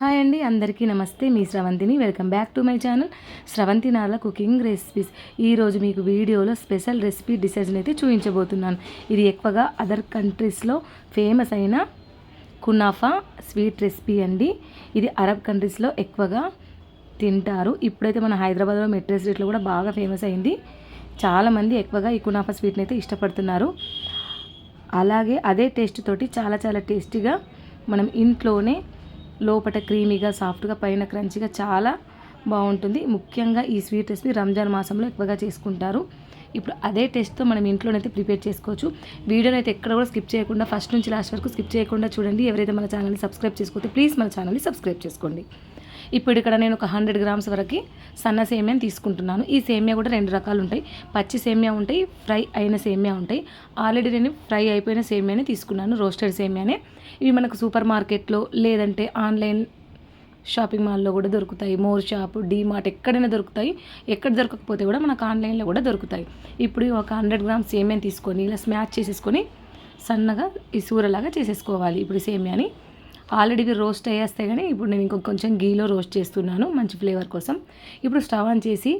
Hi అండి అందరికీ నమస్తే. మీ స్రవంతిని welcome back to my channel. Sravanthi Nala cooking recipes. ఈరోజు మీకు వీడియోలో స్పెషల్ రెసిపీ డిసైజ్ని అయితే చూపించబోతున్నాను. ఇది ఎక్కువగా అదర్ కంట్రీస్లో ఫేమస్ అయిన కునాఫా స్వీట్ రెసిపీ అండి. ఇది అరబ్ కంట్రీస్లో ఎక్కువగా తింటారు. ఇప్పుడైతే మన హైదరాబాద్లో మెట్రో స్ట్రీట్లో కూడా బాగా ఫేమస్ అయింది. చాలామంది ఎక్కువగా ఈ కునాఫా స్వీట్ని అయితే ఇష్టపడుతున్నారు. అలాగే అదే టేస్ట్ తోటి చాలా చాలా టేస్టీగా మనం ఇంట్లోనే లోపల క్రీమీగా సాఫ్ట్గా పైన క్రంచిగా చాలా బాగుంటుంది. ముఖ్యంగా ఈ స్వీట్ రెసిపీ రంజాన్ మాసంలో ఎక్కువగా చేసుకుంటారు. ఇప్పుడు అదే టెస్ట్తో మనం ఇంట్లోనైతే ప్రిపేర్ చేసుకోవచ్చు. వీడియోని అయితే ఎక్కడ కూడా స్కిప్ చేయకుండా ఫస్ట్ నుంచి లాస్ట్ వరకు స్కిప్ చేయకుండా చూడండి. ఎవరైతే మన ఛానల్ని సబ్స్క్రైబ్ చేసుకోతే ప్లీజ్ మన ఛానల్ని సబ్స్క్రైబ్ చేసుకోండి. ఇప్పుడు ఇక్కడ నేను ఒక హండ్రెడ్ గ్రామ్స్ వరకు సన్న సేమియాని తీసుకుంటున్నాను. ఈ సేమియా కూడా రెండు రకాలు ఉంటాయి. పచ్చి సేమియా ఉంటాయి ఫ్రై అయిన సేమియా ఉంటాయి. ఆల్రెడీ నేను ఫ్రై అయిపోయిన సేమియాని తీసుకున్నాను రోస్టెడ్ సేమియానే. ఇవి మనకు సూపర్ మార్కెట్లో లేదంటే ఆన్లైన్ షాపింగ్ మాల్లో కూడా దొరుకుతాయి. మోర్ షాప్ డీమార్ట్ ఎక్కడైనా దొరుకుతాయి. ఎక్కడ దొరకకపోతే కూడా మనకు ఆన్లైన్లో కూడా దొరుకుతాయి. ఇప్పుడు ఒక హండ్రెడ్ గ్రామ్స్ సేమియాని తీసుకొని ఇలా స్మాచ్ చేసేసుకొని సన్నగా ఈ సూరలాగా చేసేసుకోవాలి ఇప్పుడు సేమియాని. ఆల్రెడీ ఇవి రోస్ట్ అయ్యేస్తే కానీ ఇప్పుడు నేను ఇంకొక కొంచెం గీలో రోస్ట్ చేస్తున్నాను మంచి ఫ్లేవర్ కోసం. ఇప్పుడు స్టవ్ ఆన్ చేసి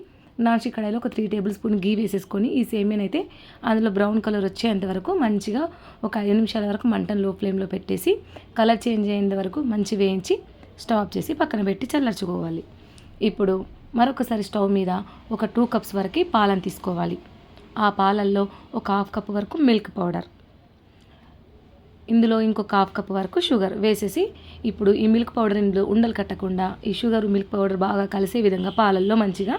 నాచి కడాయిలో ఒక త్రీ టేబుల్ స్పూన్ గీ వేసేసుకొని ఈ సేమియాని అయితే అందులో బ్రౌన్ కలర్ వచ్చేంత వరకు మంచిగా ఒక ఐదు నిమిషాల వరకు మంటను లో ఫ్లేమ్లో పెట్టేసి కలర్ చేంజ్ అయ్యేంత వరకు మంచి వేయించి స్టవ్ ఆఫ్ చేసి పక్కన పెట్టి చల్లార్చుకోవాలి. ఇప్పుడు మరొకసారి స్టవ్ మీద ఒక టూ కప్స్ వరకు పాలను తీసుకోవాలి. ఆ పాలల్లో ఒక హాఫ్ కప్ వరకు మిల్క్ పౌడర్. ఇందులో ఇంకొక హాఫ్ కప్ వరకు షుగర్ వేసేసి ఇప్పుడు ఈ మిల్క్ పౌడర్ ఇందులో ఉండలు కట్టకుండా ఈ షుగర్ మిల్క్ పౌడర్ బాగా కలిసే విధంగా పాలల్లో మంచిగా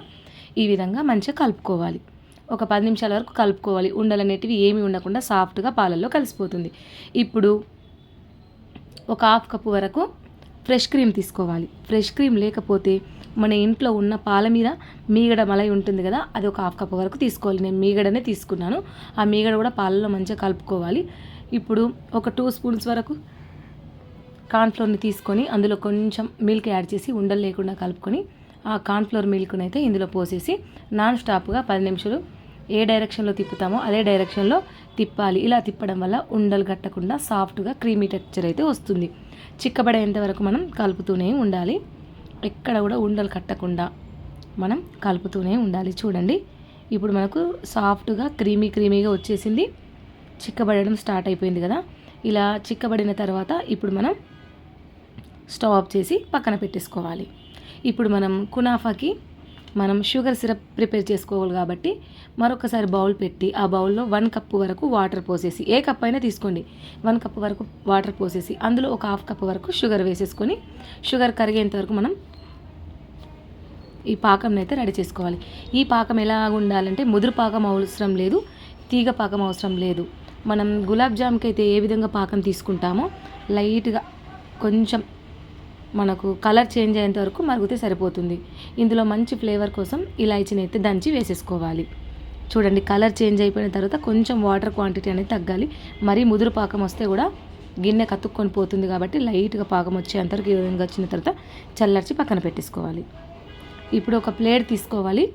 ఈ విధంగా మంచిగా కలుపుకోవాలి. ఒక పది నిమిషాల వరకు కలుపుకోవాలి. ఉండలు అనేటివి ఏమీ ఉండకుండా సాఫ్ట్గా పాలల్లో కలిసిపోతుంది. ఇప్పుడు ఒక హాఫ్ కప్ వరకు ఫ్రెష్ క్రీమ్ తీసుకోవాలి. ఫ్రెష్ క్రీమ్ లేకపోతే మన ఇంట్లో ఉన్న పాల మీద మీగడ మలై ఉంటుంది కదా అది ఒక హాఫ్ కప్ వరకు తీసుకోవాలి. నేను మీగడనే తీసుకున్నాను. ఆ మీగడ కూడా పాలలో మంచిగా కలుపుకోవాలి. ఇప్పుడు ఒక టూ స్పూన్స్ వరకు కార్న్ఫ్లోర్ని తీసుకొని అందులో కొంచెం మిల్క్ యాడ్ చేసి ఉండలు లేకుండా కలుపుకొని ఆ కార్న్ఫ్లోర్ మిల్క్ని అయితే ఇందులో పోసేసి నాన్ స్టాప్గా పది నిమిషాలు ఏ డైరెక్షన్లో తిప్పుతామో అదే డైరెక్షన్లో తిప్పాలి. ఇలా తిప్పడం వల్ల ఉండలు కట్టకుండా సాఫ్ట్గా క్రీమీ టెక్చర్ అయితే వస్తుంది. చిక్కబడేంత వరకు మనం కలుపుతూనే ఉండాలి. ఎక్కడ కూడా ఉండలు కట్టకుండా మనం కలుపుతూనే ఉండాలి. చూడండి ఇప్పుడు మనకు సాఫ్ట్గా క్రీమీ క్రీమీగా వచ్చేసింది. చిక్కబడడం స్టార్ట్ అయిపోయింది కదా. ఇలా చిక్కబడిన తర్వాత ఇప్పుడు మనం స్టవ్ ఆఫ్ చేసి పక్కన పెట్టేసుకోవాలి. ఇప్పుడు మనం కునాఫాకి మనం షుగర్ సిరప్ ప్రిపేర్ చేసుకోవాలి కాబట్టి మరొకసారి బౌల్ పెట్టి ఆ బౌల్లో వన్ కప్ వరకు వాటర్ పోసేసి ఏ కప్ అయినా తీసుకోండి. వన్ కప్ వరకు వాటర్ పోసేసి అందులో ఒక హాఫ్ కప్ వరకు షుగర్ వేసేసుకొని షుగర్ కరిగేంత వరకు మనం ఈ పాకంని అయితే రెడీ చేసుకోవాలి. ఈ పాకం ఎలా ఉండాలంటే ముదురు పాకం అవసరం లేదు తీగ పాకం అవసరం లేదు. మనం గులాబ్ జామ్కి అయితే ఏ విధంగా పాకం తీసుకుంటామో లైట్గా కొంచెం మనకు కలర్ చేంజ్ అయ్యేంత వరకు మరుగుతే సరిపోతుంది. ఇందులో మంచి ఫ్లేవర్ కోసం ఇలాచీని అయితే దంచి వేసేసుకోవాలి. చూడండి కలర్ చేంజ్ అయిపోయిన తర్వాత కొంచెం వాటర్ క్వాంటిటీ అనేది తగ్గాలి. మరీ ముదురు పాకం వస్తే కూడా గిన్నె కతుక్కొని పోతుంది కాబట్టి లైట్గా పాకం వచ్చేంతవరకు ఈ విధంగా వచ్చిన తర్వాత చల్లార్చి పక్కన పెట్టేసుకోవాలి. ఇప్పుడు ఒక ప్లేట్ తీసుకోవాలి.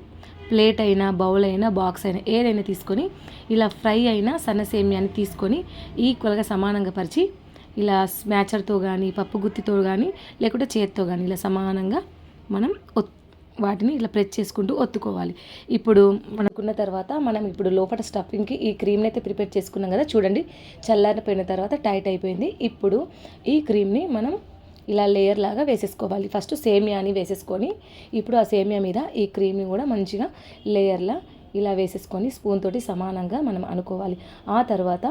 ప్లేట్ అయినా బౌల్ అయినా బాక్స్ అయినా ఏదైనా తీసుకొని ఇలా ఫ్రై అయినా సన్న సేమియాని తీసుకొని ఈక్వల్గా సమానంగా పరిచి ఇలా స్మాచర్తో కానీ పప్పు గుత్తితో కానీ లేకుంటే చేతితో కానీ ఇలా సమానంగా మనం వాటిని ఇలా ప్రెస్ చేసుకుంటూ ఒత్తుకోవాలి. ఇప్పుడు మనకున్న తర్వాత మనం ఇప్పుడు లోపల స్టఫింగ్కి ఈ క్రీమ్ని అయితే ప్రిపేర్ చేసుకున్నాం కదా చూడండి. చల్లారిపోయిన తర్వాత టైట్ అయిపోయింది. ఇప్పుడు ఈ క్రీమ్ని మనం ఇలా లేయర్ లాగా వేసేసుకోవాలి. ఫస్ట్ సేమియాని వేసేసుకొని ఇప్పుడు ఆ సేమియా మీద ఈ క్రీమ్ని కూడా మంచిగా లేయర్లా ఇలా వేసేసుకొని స్పూన్ తోటి సమానంగా మనం అనుకోవాలి. ఆ తర్వాత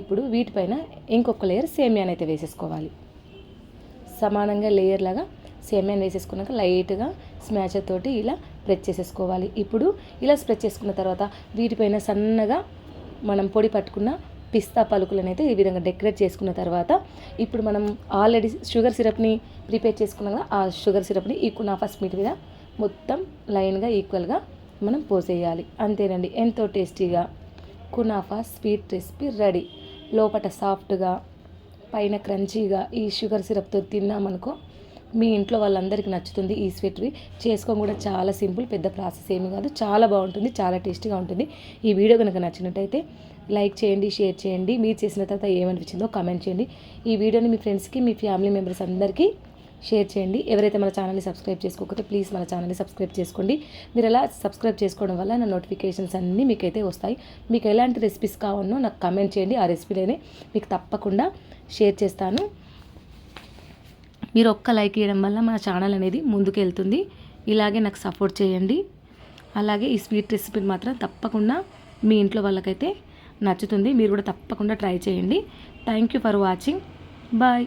ఇప్పుడు వీటిపైన ఇంకొక లేయర్ సేమియాని అయితే వేసేసుకోవాలి. సమానంగా లేయర్ లాగా సేమియాని వేసేసుకున్నాక లైట్గా స్మాచర్ తోటి ఇలా స్ప్రెడ్ చేసేసుకోవాలి. ఇప్పుడు ఇలా స్ప్రెడ్ చేసుకున్న తర్వాత వీటిపైన సన్నగా మనం పొడి పట్టుకున్న పిస్తా పలుకులను అయితే ఈ విధంగా డెకరేట్ చేసుకున్న తర్వాత ఇప్పుడు మనం ఆల్రెడీ షుగర్ సిరప్ని ప్రిపేర్ చేసుకున్నాం ఆ షుగర్ సిరప్ని ఈ కునాఫా స్వీట్ మీద మొత్తం లైన్గా ఈక్వల్గా మనం పోసేయాలి. అంతేనండి ఎంతో టేస్టీగా కునాఫా స్వీట్ రెసిపీ రెడీ. లోపల సాఫ్ట్గా పైన క్రంచీగా ఈ షుగర్ సిరప్తో తిన్నామనుకో మీ ఇంట్లో వాళ్ళందరికీ నచ్చుతుంది ఈ స్వీట్వి. చేసుకోవడం కూడా చాలా సింపుల్ పెద్ద ప్రాసెస్ ఏమి కాదు. చాలా బాగుంటుంది చాలా టేస్టీగా ఉంటుంది. ఈ వీడియో కనుక నచ్చినట్టయితే లైక్ చేయండి షేర్ చేయండి. మీరు చేసిన తర్వాత ఏమనిపించిందో కామెంట్ చేయండి. ఈ వీడియోని మీ ఫ్రెండ్స్కి మీ ఫ్యామిలీ మెంబర్స్ అందరికీ షేర్ చేయండి. ఎవరైతే మన ఛానల్ని సబ్స్క్రైబ్ చేసుకోకపోతే ప్లీజ్ మన ఛానల్ని సబ్స్క్రైబ్ చేసుకోండి. మీరు ఎలా సబ్స్క్రైబ్ చేసుకోవడం వల్ల నా నోటిఫికేషన్స్ అన్నీ మీకైతే వస్తాయి. మీకు ఎలాంటి రెసిపీస్ కావాలనో నాకు కమెంట్ చేయండి. ఆ రెసిపీలనే మీకు తప్పకుండా షేర్ చేస్తాను. మీరు ఒక్క లైక్ ఇవ్వడం వల్ల మన ఛానల్ అనేది ముందుకు వెళ్తుంది ఇలాగే నాకు సపోర్ట్ చేయండి. అలాగే ఈ స్వీట్ రెసిపీని మాత్రం తప్పకుండా మీ ఇంట్లో వాళ్ళకైతే నచ్చుతుంది మీరు కూడా తప్పకుండా ట్రై చేయండి. Thank you for watching bye